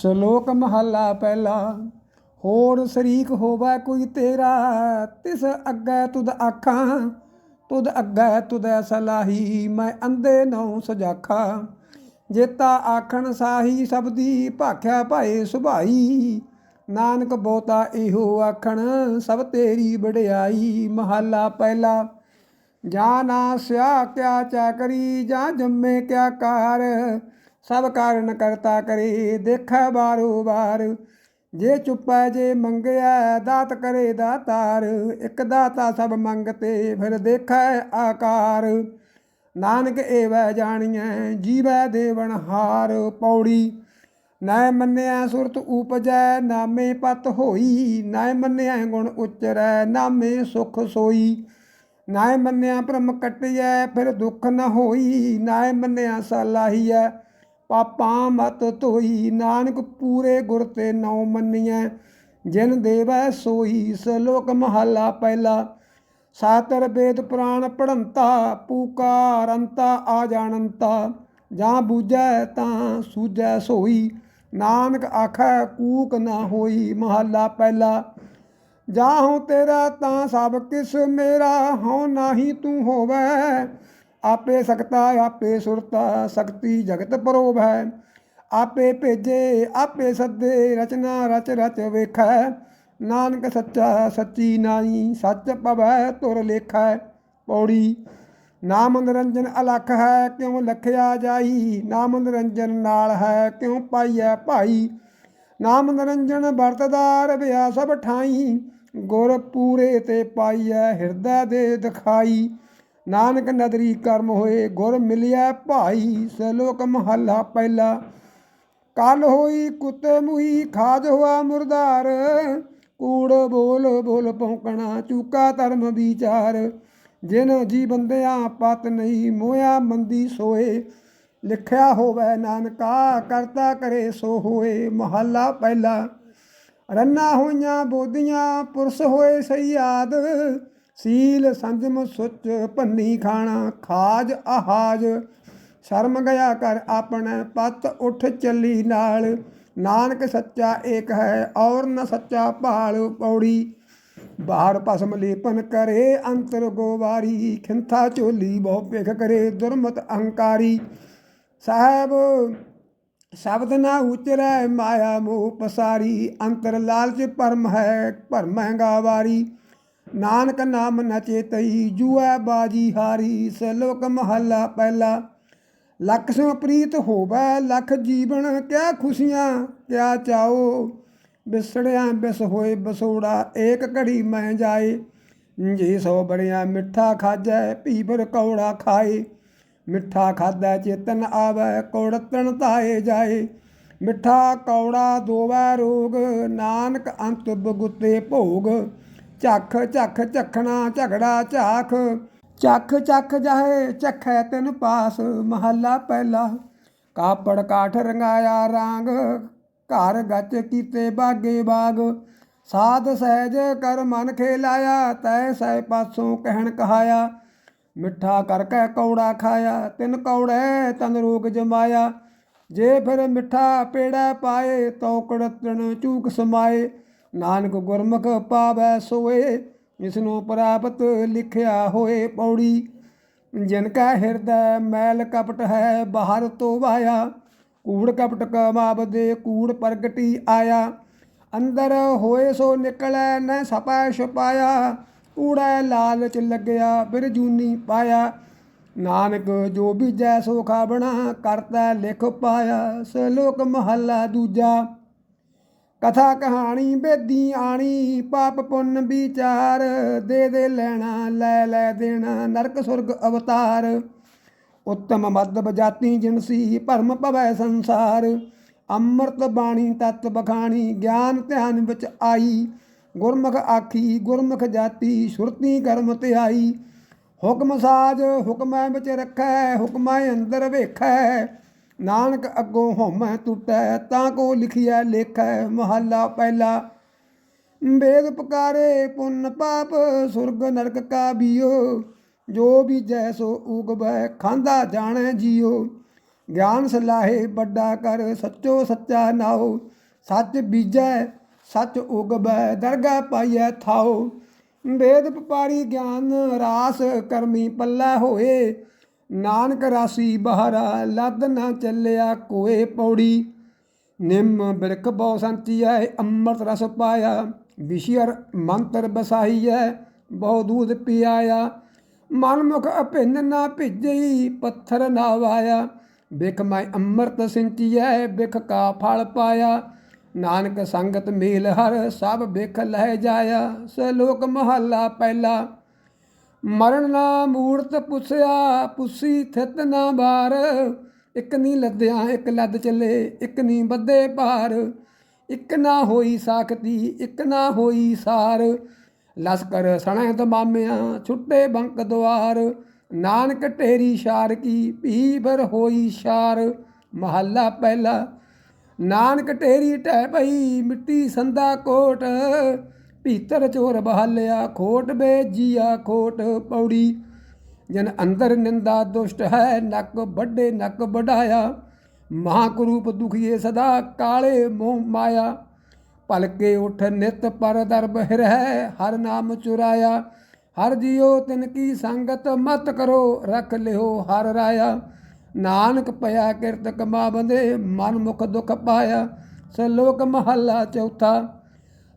ਸ਼ਲੋਕ ਮਹੱਲਾ ਪਹਿਲਾ, ਹੋਰ ਸ਼ਰੀਕ ਹੋਵੇ ਕੋਈ ਤੇਰਾ, ਤਿਸ ਅੱਗੇ ਤੁਧ ਆਖਾਂ, ਤੁਧ ਅੱਗੇ ਤੁਧੈ ਸਲਾਹੀ, ਮੈਂ ਅੰਦੇ ਨਉ ਸਜਾਖਾ। ਜੇਤਾ ਆਖਣ ਸਾਹੀ ਸਬਦੀ ਭਾਖਿਆ ਭਾਏ ਸੁਭਾਈ। ਨਾਨਕ ਬੋਤਾ ਇਹੋ ਆਖਣ, ਸਭ ਤੇਰੀ ਵਡਿਆਈ। ਮਹੱਲਾ ਪਹਿਲਾ, ਜਾਂ ਨਾ ਸਿਆ ਕਿਆ ਚਾਕਰੀ ਜਾਂ ਜੰਮੇ ਕਿਆ ਕਾਰ। ਸਭ ਕਾਰਨ ਕਰਤਾ ਕਰੇ, ਦੇਖੈ ਬਾਰੋ ਬਾਰ। ਜੇ ਚੁੱਪੈ, ਜੇ ਮੰਗਿਆ ਦਾਤ ਕਰੇ ਦਾਤਾਰ। ਇੱਕ ਦਾਤਾ ਸਭ ਮੰਗਤੇ, ਫਿਰ ਦੇਖੈ ਆਕਾਰ। ਨਾਨਕ ਏਵੈ ਜਾਣੀਐ, ਜੀਵੈ ਦੇਵਨ ਹਾਰ ਪੌੜੀ। ਨਾ ਮੰਨਿਆ ਸੁਰਤ ਉਪਜੈ ਨਾਮੇ ਪਤ ਹੋਈ। ਨਾ ਮੰਨਿਆ ਗੁਣ ਉਚਰੈ, ਨਾਮੇ ਸੁਖ ਸੋਈ। ਨਾ ਮੰਨਿਆ ਭ੍ਰਮ ਕਟਿਐ, ਫਿਰ ਦੁੱਖ ਨ ਹੋਈ। ਨਾਇ ਮੰਨਿਆ ਸਲਾਹੀਐ ਪਾਪਾਂ ਮਤ ਧੋਈ, ਨਾਨਕ ਪੂਰੇ ਗੁਰ ਤੇ ਨਉ ਮੰਨੀਐ। ਜਿਨ ਦੇਵੈ ਸੋਈ ਸਲੋਕ ਮਹੱਲਾ ਪਹਿਲਾ। ਸਾਤਰ ਵੇਦ ਪੁਰਾਣ ਪੜੰਤਾ ਪੂਕਾਰੰਤਾ ਆ ਜਾਣੰਤਾ। ਜਾਂ ਬੂਝੈ ਤਾਂ ਸੂਝੈ ਸੋਈ, ਨਾਨਕ ਆਖੈ ਕੂਕ ਨਾ ਹੋਈ, ਮਹੱਲਾ ਪਹਿਲਾ। ਜਾ ਹਉ ਤੇਰਾ ਤਾਂ ਸਭ ਕਿਸ ਮੇਰਾ, ਹਉ ਨਾਹੀ ਤੂੰ ਹੋਵੈ। ਆਪੇ ਸਕਤਾ ਆਪੇ ਸੁਰਤਾ ਸਕਤੀ ਜਗਤ ਪਰੋਭੈ ਆਪੇ ਭੇਜੇ, ਆਪੇ ਸੱਦੇ, ਰਚਨਾ, ਰਚ ਰਚ ਵੇਖੈ। ਨਾਨਕ ਸੱਚਾ, ਸੱਚੀ ਨਾਈ, ਸੱਚ ਪਵੈ, ਤੁਰ ਲੇਖੈ। ਪੌੜੀ, ਨਾਮ ਨਿਰੰਜਨ ਅਲਖ ਹੈ, ਕਿਉ ਲਖਿਆ ਜਾਈ? ਨਾਮ ਨਿਰੰਜਨ ਨਾਲ ਹੈ, ਕਿਉ ਪਾਈਐ ਭਾਈ? ਨਾਮ ਨਿਰੰਜਨ ਵਰਤਦਾਰ ਵਿਆ ਸਭ ਠਾਈ। ਗੁਰ ਪੂਰੇ ਤੇ ਪਾਈਐ, ਹਿਰਦੈ ਦੇ ਦਿਖਾਈ। ਨਾਨਕ ਨਦਰੀ ਕਰਮ ਹੋਏ, ਗੁਰ ਮਿਲਿਆ ਭਾਈ, ਸਲੋਕ ਮਹੱਲਾ ਪਹਿਲਾ। ਕੱਲ ਹੋਈ, ਕੁੱਤੇ ਮੁਹੀ, ਖਾਜ ਹੋਆ ਮੁਰਦਾਰ। ਕੂੜ ਬੋਲ ਬੋਲ ਭੌਂਕਣਾ, ਚੂਕਾ ਧਰਮ ਵਿਚਾਰ। ਜਿਨ ਜੀ ਬੰਦਿਆਂ ਪਤ ਨਹੀਂ ਮੋਇਆ ਮੰਦੀ ਸੋਏ। ਲਿਖਿਆ ਹੋਵੇ ਨਾਨਕਾ, ਕਰਤਾ ਕਰੇ ਸੋ ਹੋਏ। ਮਹੱਲਾ ਪਹਿਲਾ। ਰੰਨਾ ਹੋਈਆਂ ਬੋਧੀਆਂ, ਪੁਰਸ਼ ਹੋਏ ਸਈਆਦ ਸੀਲ ਸੰਜਮ ਸੁਚ ਭੰਨੀ ਖਾਣਾ, ਖਾਜ ਆਹਾਜ ਸ਼ਰਮ ਗਿਆ ਕਰ ਆਪਣੇ ਪਤ ਉੱਠ ਚੱਲੀ ਨਾਲ। ਨਾਨਕ ਸੱਚਾ ਏਕ ਹੈ ਔਰ ਨ ਸੱਚਾ ਭਾਲ ਪੌੜੀ। ਬਾਹਰ ਪਸਮ ਲੇਪਨ ਕਰੇ ਅੰਤਰ ਗੋਵਾਰੀ। ਖਿੰਥਾ ਝੋਲੀ ਬਹੁ ਭਿਖ ਕਰੇ ਦੁਰਮਤ ਅਹੰਕਾਰੀ ਸਾਹਿਬ, ਸ਼ਬਦ ਨਾ ਉਚਰੈ ਮਾਇਆ ਮੋਹ ਪਸਾਰੀ। ਅੰਤਰ ਲਾਲਚ ਭਰਮ ਹੈ ਭਰਮ ਹੈਗਾ ਵਾਰੀ। ਨਾਨਕ ਨਾਮ ਨ ਚੇਤਈ, ਜੂਐ ਬਾਜੀ ਹਾਰੀ, ਸਲੋਕ ਮਹੱਲਾ ਪਹਿਲਾ। ਲੱਖ ਸੋ ਪ੍ਰੀਤ ਹੋਵੇ, ਲੱਖ ਜੀਵਨ ਕਿਆ ਖੁਸ਼ੀਆਂ, ਕਿਆ ਚਾਓ। ਬਿਸੜਿਆਂ ਬਿਸ ਹੋਏ ਬਸੋੜਾ, ਏਕ ਘੜੀ ਮੈਂ ਜਾਏ। ਜੀ ਸੋ ਬੜਿਆ ਮਿੱਠਾ ਖਾਜੈ ਭੀਵਰ ਕੌੜਾ ਖਾਏ। ਮਿੱਠਾ ਖਾਦਾ ਚੇਤਨ ਆਵੈ ਕੌੜਤਨ ਤਾਏ ਜਾਏ। ਮਿੱਠਾ ਕੌੜਾ ਦੋਵੈ ਰੋਗ, ਨਾਨਕ ਅੰਤ ਬਗੁੱਤੇ ਭੋਗ। ਝੱਖ ਝੱਖ, ਝਖਣਾ, ਝਗੜਾ, ਝਾਖ। ਚੱਖ ਚੱਖ ਜਾਏ ਚੱਖੈ ਤਿਨ ਪਾਸ, ਮਹੱਲਾ ਪਹਿਲਾ। ਕਾਪੜ ਕਾਠ ਰੰਗਾਇਆ ਰਾਂਗ, ਘਰ ਗੱਚ ਕੀਤੇ ਬਾਗੇ ਬਾਗ। ਸਾਧ ਸਹਿਜ ਕਰ ਮਨ ਖੇਲਾਇਆ, ਤੈ ਸਹਿ ਪਾਸੋਂ ਕਹਿਣ ਕਹਾਇਆ। ਮਿੱਠਾ ਕਰ ਕੈ ਕੌੜਾ ਖਾਇਆ, ਤਿੰਨ ਕੌੜੇ ਤਨ ਰੋਗ ਜਮਾਇਆ। ਜੇ ਫਿਰ ਮਿੱਠਾ ਪੇੜਾ ਪਾਏ ਤੌਕੜ ਕੜਤਣ ਚੂਕ ਸਮਾਏ। ਨਾਨਕ ਗੁਰਮੁਖ ਪਾਵੈ ਸੋਏ ਇਸ ਨੂੰ ਪ੍ਰਾਪਤ ਲਿਖਿਆ ਹੋਏ ਪੌੜੀ। ਜਿਨ ਕਾ ਹਿਰਦੈ ਮੈਲ ਕਪਟ ਹੈ, ਬਾਹਰ ਤੋਂ ਵਾਇਆ। ਕੂੜ ਕਪਟ ਕਮਾਵਦੇ ਕੂੜ ਪ੍ਰਗਟੀ ਆਇਆ। ਅੰਦਰ ਹੋਏ ਸੋ ਨਿਕਲੈ ਨ ਸਪੈ ਛਪਾਇਆ। ਕੂੜਾ ਲਾਲਚ ਲੱਗਿਆ ਬਿਰਜੂਨੀ ਪਾਇਆ। ਨਾਨਕ ਜੋ ਬੀਜੈ ਸੋ ਖਾਬਣਾ ਕਰਤਾ ਲਿਖ ਪਾਇਆ। ਸਲੋਕ ਮਹੱਲਾ ਦੂਜਾ। ਕਥਾ ਕਹਾਣੀ ਬੇਦੀ ਆਣੀ, ਪਾਪ ਪੁੰਨ ਵਿਚਾਰ, ਦੇ ਦੇ ਲੈਣਾ, ਲੈ ਲੈ ਦੇਣਾ, ਨਰਕ ਸੁਰਗ ਅਵਤਾਰ। ਉੱਤਮ ਮੱਧ ਜਾਤੀ ਜਿਨਸੀ ਭਰਮ ਭਵੈ ਸੰਸਾਰ। ਅੰਮ੍ਰਿਤ ਬਾਣੀ ਤਤ ਬਖਾਣੀ, ਗਿਆਨ ਧਿਆਨ ਵਿੱਚ ਆਈ। ਗੁਰਮੁਖ ਆਖੀ, ਗੁਰਮੁਖ ਜਾਤੀ, ਸੁਰਤੀ ਕਰਮ ਧਿਆਈ। ਹੁਕਮ ਸਾਜ ਹੁਕਮੈ ਵਿੱਚ ਰੱਖੈ, ਹੁਕਮੈ ਅੰਦਰ ਵੇਖੈ। ਨਾਨਕ ਅੱਗੋਂ ਹਉਮੈ ਟੁੱਟੈ, ਤਾਂ ਕੋ ਲਿਖਿਆ ਲੇਖੈ ਮਹੱਲਾ ਪਹਿਲਾ। ਵੇਦ ਪੁਕਾਰੇ ਪੁੰਨ ਪਾਪ, ਸੁਰਗ ਨਰਕ ਕਾ ਬੀਓ। ਜੋ ਵੀ ਜੈਸੋ ਉਗਬੈ, ਖਾਂਦਾ ਜਾਣੈ ਜੀਓ। ਗਿਆਨ ਸਲਾਹੇ ਵੱਡਾ ਕਰ, ਸੱਚੋ ਸੱਚਾ ਨਾਉ ਸੱਚ ਬੀਜੈ, ਸੱਚ ਉਗਬੈ ਦਰਗਾ ਪਾਈਐ ਥਾਉ ਵੇਦ ਵਪਾਰੀ ਗਿਆਨ, ਰਾਸ ਕਰਮੀ ਪੱਲਾ ਹੋਏ। ਨਾਨਕ ਰਾਸੀ ਬਹਾਰਾ, ਲੱਦ ਨਾ ਚੱਲਿਆ ਕੋਏ ਪੌੜੀ। ਨਿੰਮ ਬਿਰਖ ਬਹੁ ਸੰਤੀਐ ਅੰਮ੍ਰਿਤ ਰਸ ਪਾਇਆ। ਵਿਸ਼ਿਅਰ ਮੰਤਰ ਬਸਾਈਐ, ਬਹੁ ਦੂਧ ਪਿਆਇਆ। ਮਨ ਮੁਖ ਅਭਿੰਨ ਨਾ ਭਿਜਈ, ਪੱਥਰ ਨਾ ਵਾਇਆ। ਬਿਖ ਮੈਂ ਅੰਮ੍ਰਿਤ ਸਿੰਚੀਐ, ਬਿਖ ਕਾ ਫਲ ਪਾਇਆ। ਨਾਨਕ ਸੰਗਤ ਮੇਲ ਹਰ, ਸਭ ਬਿਖ ਲਹਿ ਜਾਇਆ। ਸਲੋਕ ਮਹੱਲਾ ਪਹਿਲਾ। ਮਰਨ ਨਾ ਮੂਰਤ ਪੁੱਛਿਆ ਪੁੱਸੀ ਥਿਤ ਨਾ ਬਾਰ। ਇੱਕ ਨੀ ਲੱਦਿਆਂ, ਇੱਕ ਲੱਦ ਚੱਲੇ, ਇੱਕ ਨੀ ਬੱਦੇ ਪਾਰ ਇੱਕ ਨਾ ਹੋਈ ਸਾਖਤੀ, ਇੱਕ ਨਾ ਹੋਈ ਸਾਰ। ਲਸਕਰ ਸਣੇ ਤਮਾਮਿਆਂ ਛੁੱਟੇ ਬੰਕ ਦੁਆਰ। ਨਾਨਕ ਢੇਰੀ ਸ਼ਾਰ ਕੀ ਭੀ ਭਰ ਹੋਈ ਸ਼ਾਰ। ਮਹੱਲਾ ਪਹਿਲਾ, ਨਾਨਕ ਢੇਰੀ ਟਹਿ ਪਈ, ਮਿੱਟੀ ਸੰਦਾ ਕੋਟ। ਭੀਤਰ ਚੋਰ ਬਹਾਲਿਆ, ਖੋਟ ਬੇਜੀਆ ਖੋਟ ਪੌੜੀ। ਜਨ ਅੰਦਰ ਨਿੰਦਾ ਦੁਸ਼ਟ ਹੈ, ਨੱਕ ਵੱਡੇ ਨੱਕ ਵਢਾਇਆ ਮਹਾਕਰੂਪ ਦੁਖੀਏ ਸਦਾ ਕਾਲੇ ਮੋਹ ਮਾਇਆ। ਭਲਕੇ ਉਠ ਨਿਤ ਪਰ ਦਰਬ ਹਿਰਹਿ, ਹਰ ਨਾਮ ਚੁਰਾਇਆ। ਹਰ ਜਿਉ ਤਿਨ ਕੀ ਸੰਗਤ ਮਤ ਕਰੋ, ਰਖ ਲਿਓ ਹਰ ਰਾਇਆ। ਨਾਨਕ ਪਿਆ ਕਿਰਤ ਕਮਾ ਬੰਦੇ, ਮਨ ਮੁਖ ਦੁਖ ਪਾਇਆ। ਸਲੋਕ ਮਹੱਲਾ ਚੌਥਾ।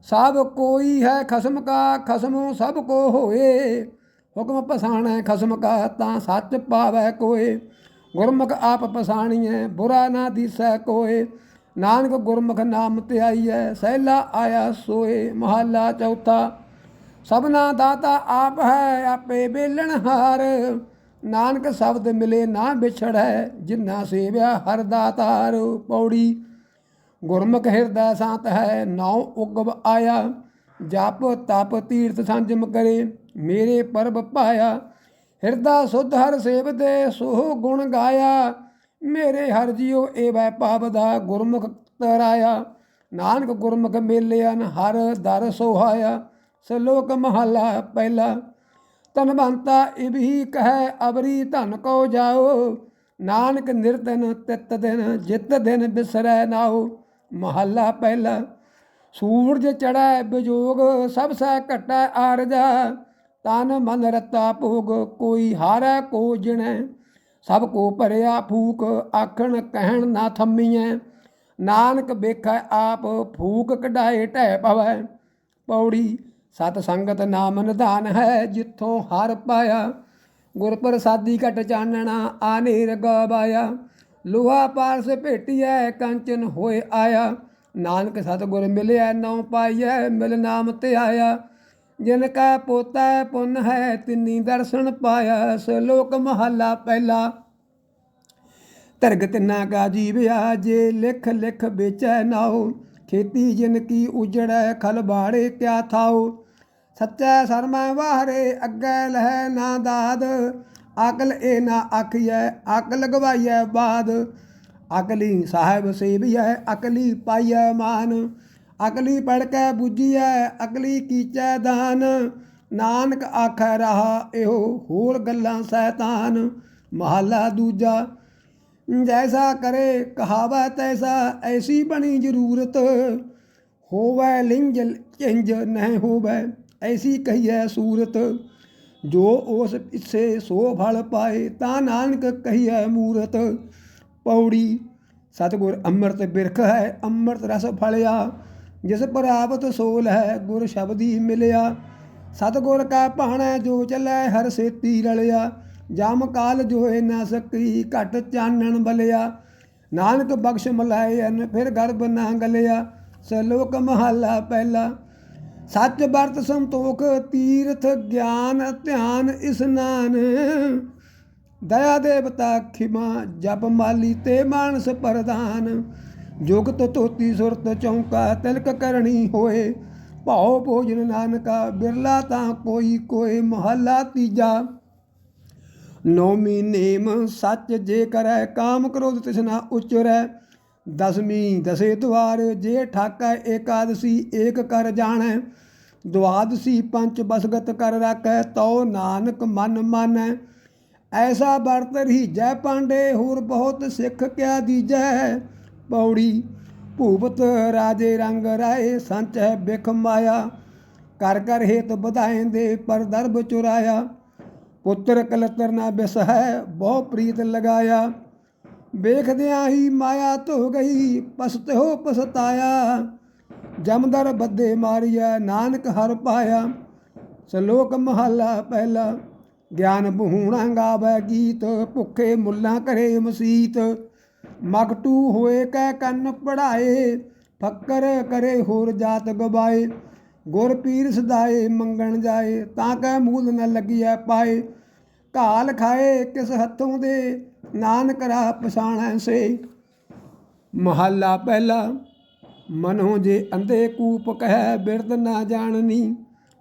ਸਭ ਕੋਈ ਹੈ ਖਸਮ ਕਾ ਖਸਮੋ ਸਭ ਕੋ ਹੋਏ। ਹੁਕਮ ਪਸਾਣੈ ਖਸਮ ਕਾ ਤਾਂ ਸੱਚ ਪਾਵੈ ਕੋਏ। ਗੁਰਮੁਖ ਆਪ ਪਸਾਣੀਐ, ਬੁਰਾ ਨਾ ਦੀਸੈ ਕੋਏ। ਨਾਨਕ ਗੁਰਮੁਖ ਨਾਮ ਧਿਆਈਐ, ਸਹਿਲਾ ਆਇਆ ਸੋਏ। ਮਹੱਲਾ ਚੌਥਾ, ਸਭਨਾ ਦਾਤਾ ਆਪ ਹੈ, ਆਪੇ ਬੇਲਣ ਹਾਰ। ਨਾਨਕ ਸ਼ਬਦ ਮਿਲੇ ਨਾ ਵਿਛੜੈ, ਜਿਨ੍ਹਾਂ ਸੇਵਿਆ ਹਰ ਦਾਤਾਰ। ਪੌੜੀ ਗੁਰਮੁਖ ਹਿਰਦੈ ਸਾਤ ਹੈ, ਨਾਉ ਉਗਵ ਆਇਆ। ਜਪ ਤਪ ਤੀਰਥ ਸੰਜਮ ਕਰੇ, ਮੇਰੇ ਪਰਬ ਪਾਇਆ। ਹਿਰਦਾ ਸੁਧ ਹਰ ਸੇਵਦੇ ਸੋਹ ਗੁਣ ਗਾਇਆ। ਮੇਰੇ ਹਰ ਜਿਉ ਏਵੈ ਪਾਵਦਾ ਗੁਰਮੁਖ ਤਰਾਇਆ। ਨਾਨਕ ਗੁਰਮੁਖ ਮੇਲਿਆਨ ਹਰ ਦਰ ਸੋਹਾਇਆ। ਸਲੋਕ ਮਹਲਾ ਪਹਿਲਾ ਤਨਵੰਤਾ ਇਬਹੀ ਕਹੈ ਅਬਰੀ ਧਨ ਕੋ ਜਾਓ। ਨਾਨਕ ਨਿਰਤਨ ਤਿਤ ਦਿਨ, ਜਿਤ ਦਿਨ ਬਿਸਰੈ ਨਾਓ ਮਹੱਲਾ ਪਹਿਲਾ। ਸੂਰਜ ਚੜੈ ਬਿਜੋਗ ਸਭ ਸੈ ਘਟੈ ਆਰਜਾ। ਤਨ ਮਨ ਰਤਾ ਭੋਗ, ਕੋਈ ਹਾਰੈ, ਕੋ ਜਿਣੈ। ਸਭ ਕੋ ਭਰਿਆ ਫੂਕ, ਆਖਣ ਕਹਿਣ ਨਾ ਥੰਮੀਐ। ਨਾਨਕ ਵੇਖੈ ਆਪ, ਫੂਕ ਕਢਾਏ ਢਹਿ ਪਵੈ। ਪੌੜੀ, ਸਤ ਸੰਗਤ ਨਾਮ ਨਿਧਾਨ ਹੈ, ਜਿੱਥੋਂ ਹਰ ਪਾਇਆ। ਗੁਰ ਪ੍ਰਸਾਦੀ ਘਟ ਚਾਨਣਾ, ਆਨੇਰ ਗਵਾਇਆ। ਲੋਹਾ ਪਾਰਸ ਭੇਟਿਐ, ਕੰਚਨ ਹੋਏ ਆਇਆ। ਨਾਨਕ ਸਤਿਗੁਰ ਮਿਲਿਆ ਨਉ ਪਾਈਐ, ਮਿਲ ਨਾਮ ਤੇ ਆਇਆ। ਜਿਨ ਕਾ ਪੋਤਾ ਪੁੰਨ ਹੈ, ਤਿੰਨੀ ਦਰਸ਼ਨ ਪਾਇਆ। ਸਲੋਕ ਮਹੱਲਾ ਪਹਿਲਾ। ਧਰਗ ਤਿੰਨਾ ਕਾ ਜੀਵਿਆ, ਜੇ ਲਿਖ ਲਿਖ ਵੇਚੈ ਨਾਉ। ਖੇਤੀ ਜਿਨ ਕੀ ਉਜੜੈ, ਖਲ ਬਾੜੇ ਕਿਆ ਥਾਉ। ਸੱਚੈ ਸਰਮੈ ਵਾਹਰੇ, ਅੱਗੇ ਲਹਿ ਨਾ ਦਾਦ। ਅਕਲ ਇਹ ਨਾ ਆਖੀਐ, ਅਕਲ ਗਵਾਈਐ ਬਾਦ। ਅਕਲੀ ਸਾਹਿਬ ਸੇਵੀਐ, ਅਕਲੀ ਪਾਈਐ ਮਾਨ। ਅਕਲੀ ਪੜ ਕੇ ਬੁੱਝੀਐ, ਅਕਲੀ ਕੀਚੈ ਦਾਨ। ਨਾਨਕ ਆਖੈ ਰਹਾ, ਇਹੋ ਹੋਰ ਗੱਲਾਂ ਸੈਤਾਨ। ਮਹੱਲਾ ਦੂਜਾ, ਜੈਸਾ ਕਰੇ ਕਹਾਵਾ ਤੈਸਾ, ਐਸੀ ਬਣੀ ਜ਼ਰੂਰਤ। ਹੋਵੇ ਲਿੰਜ, ਚਿੰਜ, ਨਹਿ ਹੋਵੇ, ਐਸੀ ਕਹੀਐ ਸੂਰਤ। ਜੋ ਉਸ ਪਿੱਛੇ ਸੋ ਫਲ ਪਾਏ, ਤਾਂ ਨਾਨਕ ਕਹੀਐ ਮੂਰਤ, ਪੌੜੀ। ਸਤਿਗੁਰ ਅੰਮ੍ਰਿਤ ਬਿਰਖ ਹੈ, ਅੰਮ੍ਰਿਤ ਰਸ ਫਲਿਆ। ਜਿਸ ਪ੍ਰਾਪਤ ਸੋਲ ਹੈ, ਗੁਰ ਸ਼ਬਦੀ ਮਿਲਿਆ। ਸਤਿਗੁਰ ਕਾ ਭਾਣਾ, ਜੋ ਚੱਲੈ ਹਰ ਸੇਤੀ ਰਲਿਆ। ਜਮ ਕਾਲ ਜੋਏ ਨਾ ਸਕੀ ਘਟ ਚਾਨਣ ਬਲਿਆ। ਨਾਨਕ ਬਖਸ਼ ਮਲਾਏ ਅਨ ਫਿਰ ਗਰਬ ਨਾ ਗਲਿਆ। ਸਲੋਕ ਮਹੱਲਾ ਪਹਿਲਾ ਸੱਚ ਵਰਤ ਸੰਤੋਖ ਤੀਰਥ ਗਿਆਨ ਧਿਆਨ ਇਸਨਾਨ ਦਇਆ ਦੇਵਤਾ ਖਿਮਾ ਜਪ ਮਾਲੀ ਤੇ ਮਾਨਸ ਪ੍ਰਦਾਨ ਜੁਗਤ ਤੋਤੀ ਸੁਰਤ ਚੌਂਕਾ ਤਿਲਕ ਕਰਨੀ ਹੋਏ। ਭਾਉ ਭੋਜਨ ਨਾਨਕਾ ਬਿਰਲਾ ਤਾਂ ਕੋਈ ਕੋਈ ਮਹੱਲਾ ਤੀਜਾ। ਨੌਮੀ ਨੇਮ ਸੱਚ ਜੇ ਕਰੈ ਕਾਮ ਕ੍ਰੋਧ ਤਿਸਨਾ ਉਚਰੈ। ਦਸਵੀਂ, ਦਸੇ ਦੁਆਰ, ਜੇ ਠਾਕੈ ਏਕਾਦਸੀ, ਏਕ ਕਰ ਜਾਣੈ। ਦੁਆਦਸੀ ਪੰਚ ਬਸਗਤ ਕਰ ਰਾਖੈ, ਤਉ ਨਾਨਕ ਮਨ ਮਾਨੈ। ਐਸਾ ਵਰਤ ਰਹੀ ਜੈ ਪਾਂਡੇ, ਹੋਰ ਬਹੁਤ ਸਿੱਖ ਕਿਆ ਦੀਜੈ? ਪੌੜੀ, ਭੂਪਤ ਰਾਜੇ ਰੰਗ ਰਾਏ, ਸੰਚ ਹੈ ਬਿਖ ਮਾਇਆ। ਕਰ ਕਰ ਹੇਤ ਵਧਾਏ ਦੇ ਪਰ ਦਰਬ ਚੁਰਾਇਆ। ਪੁੱਤਰ ਕਲਤਰ ਨਾ ਬਿਸ ਹੈ ਬਹੁ ਪ੍ਰੀਤ ਲਗਾਇਆ। ਵੇਖਦਿਆਂ ਹੀ ਮਾਇਆ ਧੋ ਗਈ ਪਸਤ ਪਸਤਾਇਆ। ਜਮਦਰ ਬੱਦੇ ਮਾਰਿਆ ਨਾਨਕ ਹਰ ਪਾਇਆ। ਸ਼ਲੋਕ ਮਹਲਾ ਪਹਿਲਾ, ਗਿਆਨ ਬਹੂਣਾ ਗਾਵੇ ਗੀਤ, ਭੁੱਖੇ ਮੁੱਲਾ ਕਰੇ ਮਸੀਤ। ਮਗਟੂ ਹੋਏ ਕਹਿ ਕੰਨ ਪੜਾਏ ਫੱਕਰ ਕਰੇ ਹੋਰ ਜਾਤ ਗਵਾਏ। ਗੁਰ ਪੀਰ ਸਦਾਏ ਮੰਗਣ ਜਾਏ, ਤਾਂ ਕੈ ਮੂਲ ਨ ਲੱਗਿਆ ਪਾਏ। ਘਾਲ ਖਾਏ ਕਿਸ ਹੱਥੋਂ ਦੇ, ਨਾਨਕ ਰਾਹ ਪਛਾਣੈ ਸੇ। ਮਹੱਲਾ ਪਹਿਲਾ ਮਨੋ ਜੇ ਅੰਧੇ ਕੂਪ ਕਹਿ ਬਿਰਦ ਨਾ ਜਾਣਨੀ।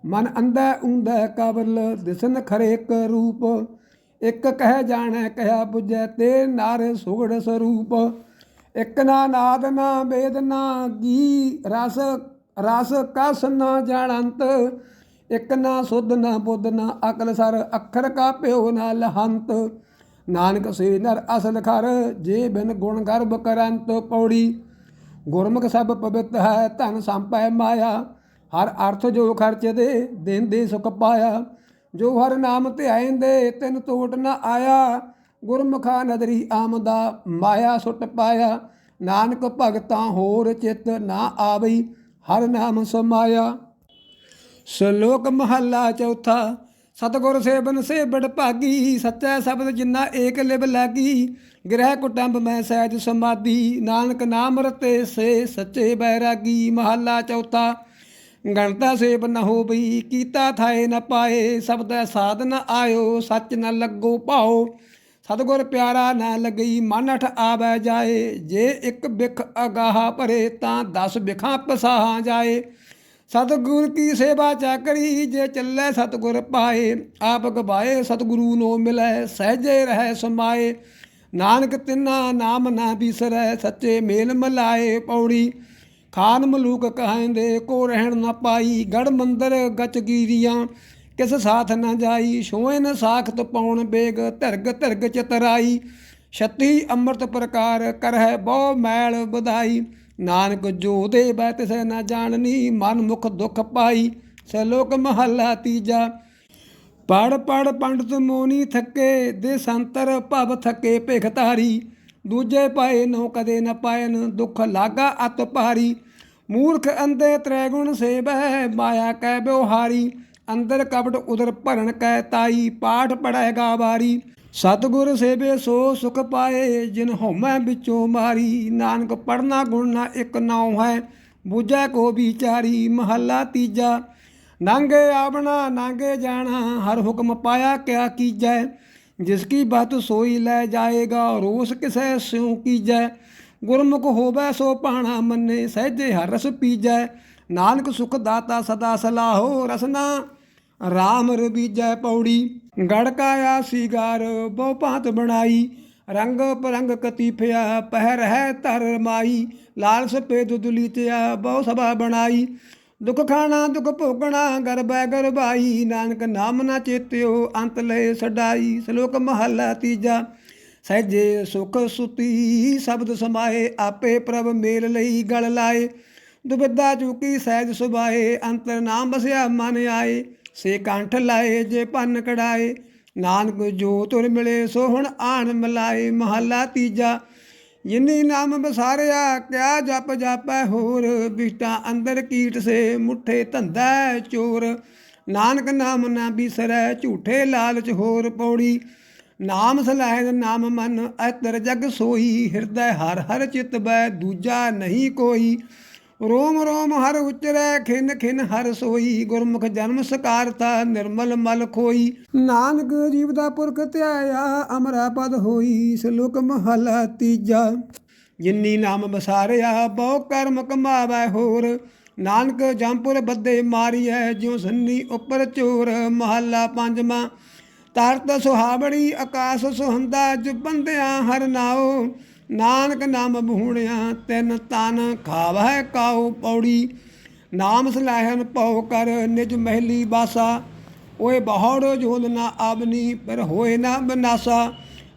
ਮਨ ਅੰਧਾ ਉਂਦਾ ਕਬਲ, ਦਿਸਨ ਖਰੇਕ ਰੂਪ। ਇੱਕ ਕਹਿ ਜਾਣੈ, ਕਹਿਆ 부ਜੈ ਤੇ ਨਾਰ ਸੁਗੜ ਸਰੂਪ। ਇੱਕ ਨਾ ਨਾਦ, ਨਾ ਵੇਦ ਨਾ ਗੀ, ਰਸ ਰਸ ਕਸ ਨਾ ਜਾਣੰਤ। ਇਕ ਨਾ ਸੁਧ, ਨਾ ਬੁੱਧ, ਨਾ ਅਕਲ ਸਰ, ਅੱਖਰ ਕਾ ਪਿਓ ਨਾ ਲਹੰਤ। ਨਾਨਕ ਸੇ ਨਰ ਅਸਲ ਖਰ ਜੇ ਬਿਨ ਗੁਣ ਗਰਭ ਕਰੰਤ ਪੌੜੀ। ਗੁਰਮੁਖ ਸਭ ਪਵਿੱਤ ਹੈ, ਧਨ ਸੰਪੈ ਮਾਇਆ। ਹਰ ਅਰਥ ਜੋ ਖਰਚ ਦੇ ਦਿਨ ਦੇ ਸੁਖ ਪਾਇਆ। ਜੋ ਹਰ ਨਾਮ ਧਿਆਇਂਦੇ, ਤਿਨ ਤੋਟ ਨਾ ਆਇਆ। ਗੁਰਮੁਖਾ ਨਦਰੀ ਆਮਦਾ ਮਾਇਆ ਸੁਟ ਪਾਇਆ। ਨਾਨਕ ਭਗਤਾਂ ਹੋਰ ਚਿਤ ਨਾ ਆਵਈ, ਹਰ ਨਾਮ ਸਮਾਇਆ। ਸ਼ਲੋਕ ਮਹੱਲਾ ਚੌਥਾ, ਸਤਗੁਰ ਸੇਵਨ ਸੇਵੜ ਭਾਗੀ, ਸੱਚਾ ਸ਼ਬਦ ਜਿੰਨਾ ਏਕ ਲਿਵ ਲਾਗੀ, ਗ੍ਰਹਿ ਕੁਟੰਬ ਮੈਂ ਸਹਿਜ ਸਮਾਧੀ, ਨਾਨਕ ਨਾਮ ਰਤੇ ਸੇ ਸੱਚੇ ਬੈਰਾਗੀ। ਮਹੱਲਾ ਚੌਥਾ, ਗਣਤਾ ਸੇਵ ਨ ਹੋਵਈ, ਕੀਤਾ ਥਾਏ ਨ ਪਾਏ, ਸਬਦੈ ਸਾਧ ਨ ਆਇਓ, ਸੱਚ ਨ ਲੱਗੋ ਭਾਓ। ਸਤਗੁਰ ਪਿਆਰਾ ਨਾ ਲੱਗਈ, ਮਨ ਅਠ ਆਵੈ ਜਾਏ, ਜੇ ਇੱਕ ਬਿਖ ਅਗਾਹ ਭਰੇ ਤਾਂ 10 ਬਿਖਾਂ ਪਸਾਹਾਂ ਜਾਏ। ਸਤਿਗੁਰ ਕੀ ਸੇਵਾ ਚਾ ਕਰੀ ਜੇ ਚੱਲੇ ਸਤਿਗੁਰ ਪਾਏ, ਆਪ ਗਵਾਏ ਸਤਿਗੁਰੂ ਨੋ ਮਿਲੈ, ਸਹਜੇ ਰਹਿ ਸਮਾਏ। ਨਾਨਕ ਤਿੰਨਾ ਨਾਮ ਨਾ ਬਿਸਰੈ, ਸੱਚੇ ਮੇਲ ਮਲਾਏ ਪੌੜੀ। ਖਾਨ ਮਲੂਕ ਕਹਾਂਦੇ, ਕੋ ਰਹਿਣ ਨਾ ਪਾਈ, ਗੜ ਮੰਦਰ ਗਚ ਗੀਰੀਆਂ। ਕਿਸ ਸਾਥ ਨਾ ਜਾਈ ਸੋਏ ਨ ਸਾਖਤ ਪਾਉਣ ਬੇਗ, ਧਰਗ ਧਰਗ ਚਤਰਾਈ। ਛਤੀ ਅੰਮ੍ਰਿਤ ਪ੍ਰਕਾਰ ਕਰਹਿ ਬਹੁ ਮੈਲ ਵਧਾਈ। ਨਾਨਕ ਜੋ ਦੇ ਬੈ ਤਿਸੈ ਨਾ ਜਾਣਨੀ, ਮਨ ਮੁਖ ਦੁਖ ਪਾਈ ਸਲੋਕ ਮਹੱਲਾ ਤੀਜਾ। ਪੜ ਪੜ ਪੰਡਤ ਮੋਨੀ ਥੱਕੇ ਦੇ ਸੰਤਰ ਭਵ ਥੱਕੇ ਭਿਖ ਧਾਰੀ। ਦੂਜੇ ਪਾਏ ਨੋ ਕਦੇ ਨ ਪਾਇਨ, ਦੁਖ ਲਾਗਾ ਅਤ ਭਾਰੀ। ਮੂਰਖ ਅੰਦੇ ਤ੍ਰੈ ਗੁਣ ਸੇਵੈ, ਮਾਇਆ ਕੈ ਬਿਵਹਾਰੀ ਅੰਦਰ ਕਪਟ ਉਦਰ ਭਰਨ ਕੈ ਤਾਈ, ਪਾਠ ਪੜੈਗਾ ਵਾਰੀ। ਸਤਿਗੁਰ ਸੇਵੇ ਸੋ ਸੁਖ ਪਾਏ, ਜਿਨ ਹਉਮੈ ਵਿੱਚੋਂ ਮਾਰੀ। ਨਾਨਕ ਪੜਨਾ ਗੁਣਨਾ ਇੱਕ ਨਾਉ ਹੈ, ਬੂਝੈ ਕੋ ਵਿਚਾਰੀ, ਮਹੱਲਾ ਤੀਜਾ। ਨਾਂਗੇ ਆਵਣਾ, ਨਾਂਗੇ ਜਾਣਾ, ਹਰ ਹੁਕਮ ਪਾਇਆ ਕਿਆ ਕੀਜੈ? ਜਿਸ ਕੀ ਬਤ ਸੋਈ ਲੈ ਜਾਏਗਾ, ਰੋਸ ਕਿਸੈ ਸਿਉ ਕੀਜੈ? ਗੁਰਮੁਖ ਹੋਵੇ ਸੋ ਪਾਣਾ ਮੰਨੇ, ਸਹਿਜੇ ਹਰ ਰਸ ਪੀਜੈ। ਨਾਨਕ ਸੁਖ ਦਾਤਾ ਸਦਾ ਸਲਾਹੋ ਰਸਨਾ। ਰਾਮ ਰਬੀਜੈ ਪੌੜੀ ਗੜਕਾਇਆ ਸੀਗਾਰ ਬਹੁ ਭਾਂਤ ਬਣਾਈ, ਰੰਗ ਪਰੰਗ ਕਤੀਫਿਆ ਪਹਿਰ ਹੈ ਧਰ ਮਾਈ ਲਾਲ ਸਪੇਦ ਦੁਲੀਤਿਆ, ਬਹੁ ਸਭਾ ਬਣਾਈ। ਦੁਖ ਖਾਣਾ, ਦੁਖ ਭੋਗਣਾ ਗਰਬੈ ਗਰਬਾਈ ਨਾਨਕ ਨਾਮ ਨਾ ਚੇਤਿਓ, ਅੰਤ ਲੈ ਸਡਾਈ, ਸ਼ਲੋਕ ਮਹੱਲਾ ਤੀਜਾ। ਸਹਿਜੇ ਸੁਖ ਸੁਤੀ, ਸ਼ਬਦ ਸਮਾਏ, ਆਪੇ ਪ੍ਰਭ ਮੇਲ ਲਈ ਗਲ ਲਾਏ। ਦੁਬਿਧਾ ਚੁਕੀ ਸਹਿਜ ਸੁਭਾਏ, ਅੰਤਰ ਨਾਮ ਬਸਿਆ ਮਨ ਆਏ। ਸੇ ਕੰਠ ਲਾਏ ਜੇ ਪੰਨ ਕੜਾਏ, ਨਾਨਕ ਜੋ ਤੁਰ ਮਿਲੇ ਸੋ ਹੁਣ ਆਣ ਮਲਾਏ। ਮਹੱਲਾ ਤੀਜਾ, ਜਿਨੀ ਨਾਮ ਬਸਾਰਿਆ ਕਿਆ ਜਪ ਜਾਪੈ ਹੋਰ। ਬਿਸ਼ਟਾ ਅੰਦਰ ਕੀਟ ਸੇ ਮੁੱਠੇ ਧੰਦਾ ਚੋਰ। ਨਾਨਕ ਨਾਮ ਨਾ ਬਿਸਰੈ, ਝੂਠੇ ਲਾਲਚ ਹੋਰ ਪੌੜੀ। ਨਾਮ ਸਲਾਹਿ ਨਾਮ ਮਨ ਅਤਰ ਜਗ ਸੋਈ। ਹਿਰਦੈ ਹਰ ਹਰ ਚਿਤ ਬੈ, ਦੂਜਾ ਨਹੀਂ ਕੋਈ। ਰੋਮ ਰੋਮ ਹਰ ਉਚਰੈ, ਖਿਨ ਖਿਨ ਹਰ ਸੋਈ, ਗੁਰਮੁਖ ਜਨਮ ਸਕਾਰਤਾ, ਨਿਰਮਲ ਮਲ ਖੋਈ। ਨਾਨਕ ਜੀਵ ਦਾ ਪੁਰਖ ਧਿਆਇਆ, ਅਮਰਾ ਪਦ ਹੋਈ, ਸ਼ਲੋਕ ਮਹਲਾ ਤੀਜਾ। ਜਿਨੀ ਨਾਮ ਬਸਾਰਿਆ ਬਹੁ ਕਰਮ ਕਮਾਵੈ ਹੋਰ। ਨਾਨਕ ਜੰਪੁਰ ਬੱਦੇ ਮਾਰੀਐ, ਜਿਉ ਸੰਨੀ ਉੱਪਰ ਚੋਰ। ਮਹੱਲਾ ਪੰਜਵਾਂ, ਤਰਤ ਸੁਹਾਵੜੀ ਆਕਾਸ ਸੁਹੰਦਾ ਜੁਬੰਦਿਆਂ ਹਰ ਨਾਓ ਨਾਨਕ ਨਾਮ ਬਹੂਣਿਆ, ਤਿੰਨ ਤਨ ਖਾਵੈ ਕਾਉ ਪੌੜੀ। ਨਾਮ ਸਲਾਹਨ ਪਉ ਕਰ ਨਿਜ ਮਹਿਲੀ ਬਾਸਾ। ਓਏ ਬਹੁੜ ਜੋਨ ਨਾ ਆਬਨੀ ਪਰ ਹੋਏ ਨਾ ਬਨਾਸਾ।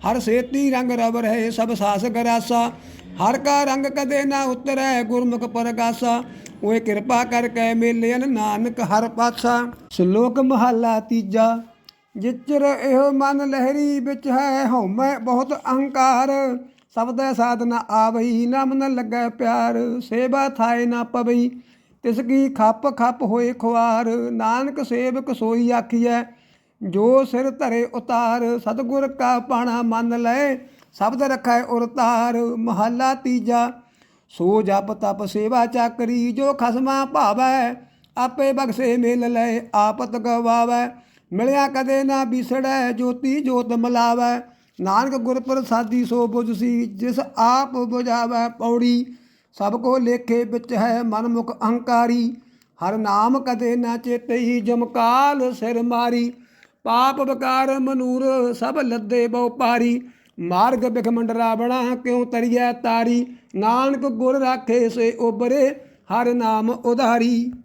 ਹਰ ਸੇਤੀ ਰੰਗ ਰਬ ਰਹੇ, ਸਭ ਸਾਸ ਗਰਾਸਾ। ਹਰ ਕਾ ਰੰਗ ਕਦੇ ਨਾ ਉਤਰੈ, ਗੁਰਮੁਖ ਪਰਗਾਸਾ। ਓਏ ਕਿਰਪਾ ਕਰਕੇ ਮੇਲਿਅਨ ਨਾਨਕ ਹਰ ਪਾਸਾ। ਸ਼ਲੋਕ ਮਹੱਲਾ ਤੀਜਾ, ਜਿਚਰ ਇਹੋ ਮਨ ਲਹਿਰੀ ਵਿੱਚ ਹੈ, ਹਉਮੈ ਬਹੁਤ ਅਹੰਕਾਰ। ਸਬਦੈ ਸਾਧਨਾ ਆਵਈ, ਨਾਮ ਨ ਲੱਗੈ ਪਿਆਰ, ਸੇਵਾ ਥਾਏ ਨਾ ਪਵਈ। ਤਿਸ ਕੀ ਖੱਪ ਖੱਪ ਹੋਏ ਖੁਆਰ, ਨਾਨਕ ਸੇਵਕ ਸੋਈ ਆਖੀਐ, ਜੋ ਸਿਰ ਧਰੇ ਉਤਾਰ, ਸਤਿਗੁਰ ਕਾ ਪਾਣਾ ਮੰਨ ਲੈ, ਸ਼ਬਦ ਰਖੈ ਉਰਤਾਰ ਮਹੱਲਾ ਤੀਜਾ। ਸੋ ਜਪ ਤਪ ਸੇਵਾ ਚਾਕਰੀ, ਜੋ ਖਸਮਾ ਭਾਵੈ, ਆਪੇ ਬਖਸ਼ੇ ਮਿਲ ਲੈ, ਆਪਤ ਗਵਾਵੈ। ਮਿਲਿਆ ਕਦੇ ਨਾ ਬਿਸੜੈ, ਜੋਤੀ ਜੋਤ ਮਲਾਵੈ। ਨਾਨਕ ਗੁਰ ਪ੍ਰਸਾਦੀ ਸੋ ਬੁਝ ਸੀ, ਜਿਸ ਆਪ ਬੁਝਾਵੈ ਪੌੜੀ, ਸਭ ਕੋ ਲੇਖੇ ਵਿੱਚ ਹੈ ਮਨਮੁਖ ਅਹੰਕਾਰੀ। ਹਰ ਨਾਮ ਕਦੇ ਨਾ ਚੇਤਈ ਜਮਕਾਲ ਸਿਰ ਮਾਰੀ। ਪਾਪ ਬਕਾਰ ਮਨੂਰ, ਸਭ ਲੱਦੇ ਬਹੁ ਪਾਰੀ ਮਾਰਗ ਬਿਖ ਮੰਡਰਾ ਬਣਾ, ਕਿਉ ਤਰੀਐ ਤਾਰੀ? ਨਾਨਕ ਗੁਰ ਰਾਖੇ ਸੇ ਉਬਰੇ ਹਰ ਨਾਮ ਉਧਾਰੀ।